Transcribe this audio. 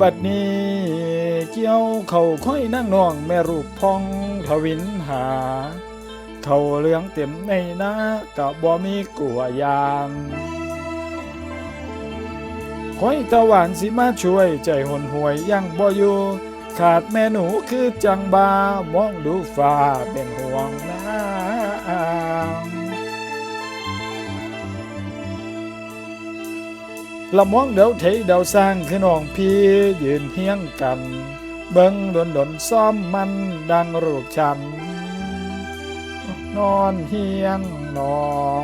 บัดนี้ เกี่ยวเขาค่อยนั่งนองแม่รูปพองทวินหา เขาเหลืองเต็มในหน้ากับบ่มีกลัวยางค่อยตะหวานสิมาช่วยใจหนหวยยังบ่อยู่ขาดแม่หนูคือจังบามองดูฟ้าเป็นห่วงน้ำ ละมองเดาเทเดาสร้างคือน้องพี่ยืนเฮียงกัน เบิ้งดนดนซ้อมมันดังรูปฉัน นอนเฮียงนอน